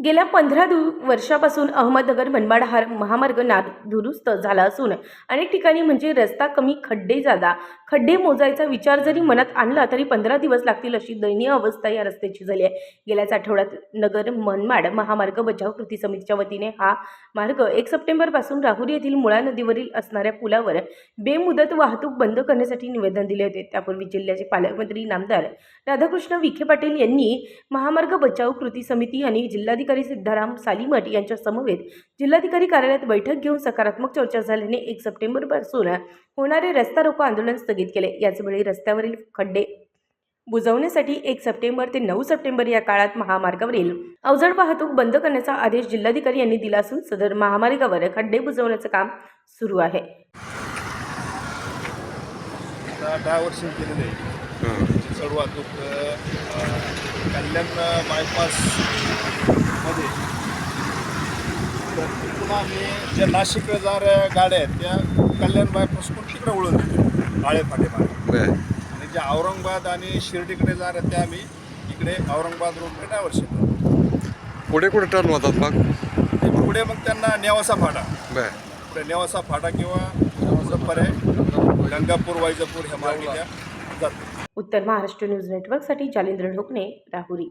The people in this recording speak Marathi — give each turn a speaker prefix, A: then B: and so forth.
A: गेल्या पंधरा दु वर्षापासून अहमदनगर मनमाड हा महामार्ग ना दुरुस्त झाला असून अनेक ठिकाणी म्हणजे रस्ता कमी खड्डे जादा खड्डे मोजायचा विचार जरी मनात आणला तरी पंधरा दिवस लागतील अशी दयनीय अवस्था या रस्त्याची झाली आहे. गेल्याच आठवड्यात नगर मनमाड महामार्ग बचाव कृती समितीच्या वतीने हा मार्ग एक सप्टेंबरपासून राहुरी येथील मुळा नदीवरील असणाऱ्या पुलावर बेमुदत वाहतूक बंद करण्यासाठी निवेदन दिले होते. त्यापूर्वी जिल्ह्याचे पालकमंत्री नामदार राधाकृष्ण विखे पाटील यांनी महामार्ग बचाव कृती समिती आणि जिल्हाधिकारी सिद्धाराम सालीमठ यांच्या समवेत जिल्हाधिकारी कार्यालयात बैठक घेऊन सकारात्मक चर्चा झाल्याने एक सप्टेंबरपासून होणारे रस्ता रोको आंदोलन स्थगित केले. याचवेळी रस्त्यावरील खड्डे बुजवण्यासाठी एक सप्टेंबर ते नऊ सप्टेंबर या काळात महामार्गावरील अवजड वाहतूक बंद करण्याचा आदेश जिल्हाधिकारी यांनी दिला असून सदर महामार्गावर खड्डे बुजवण्याचं काम सुरू आहे.
B: सर्व वाहतूक कल्याण बायपासमध्ये. तर तिथून आम्ही ज्या नाशिकला जाणाऱ्या गाड्या आहेत त्या कल्याण बायपासकडून तिकडे वळून देतो आळे फाटेमागे
C: बर.
B: आणि ज्या औरंगाबाद आणि शिर्डीकडे जाणाऱ्या त्या आम्ही इकडे औरंगाबाद रोडकडे डायव्हर्स येतो.
C: पुढे कुठे टर्न होतात मग?
B: पुढे मग त्यांना नेवासा फाटा. पुढे नेवासा फाटा किंवा नेवासा पर्याय. गंगापूर वायजापूर ह्या मार्गे
A: उत्तर महाराष्ट्र न्यूज नेटवर्कसाठी जालिंद्र ढोकणे राहुरी.